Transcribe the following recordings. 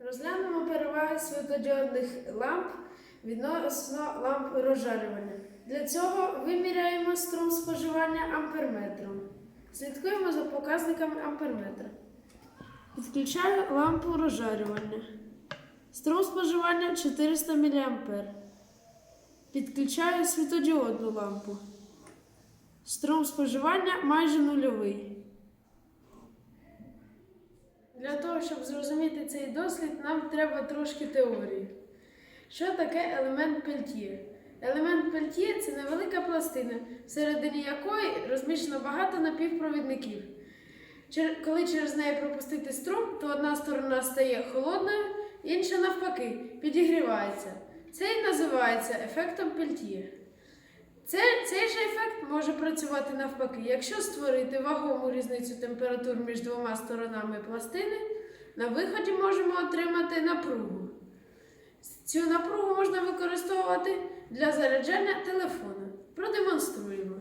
Розглянемо переваги світлодіодних ламп відносно ламп розжарювання. Для цього виміряємо струм споживання амперметром. Слідкуємо за показниками амперметра. Підключаю лампу розжарювання. Струм споживання 400 мА. Підключаю світодіодну лампу. Струм споживання майже нульовий. Для того, щоб зрозуміти цей дослід, нам треба трошки теорії. Що таке елемент пельтє? Елемент пельтє це невелика пластина, всередині якої розміщено багато напівпровідників. Коли через неї пропустити струм, то одна сторона стає холодною, інша навпаки підігрівається. Це і називається ефектом пельтє. Це, цей же ефект може працювати навпаки. Якщо створити вагому різницю температур між двома сторонами пластини, на виході можемо отримати напругу. Цю напругу можна використовувати для заряджання телефона. Продемонструємо.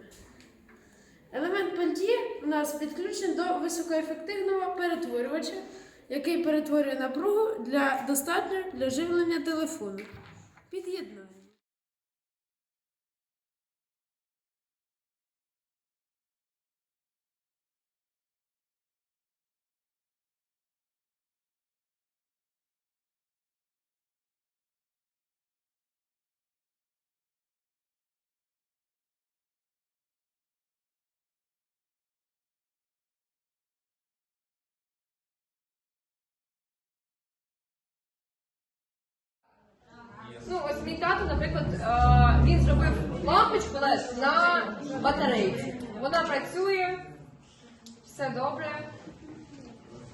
Елемент пельтє у нас підключений до високоефективного перетворювача, який перетворює напругу для достатньо для живлення телефону. Під'єднаємо. Мій тато, наприклад, е, він зробив лампочку на батарейці. Вона працює, все добре.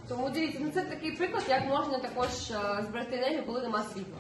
Тому дивіться, ну це такий приклад, як можна також е, зберегти енергію, коли нема світла.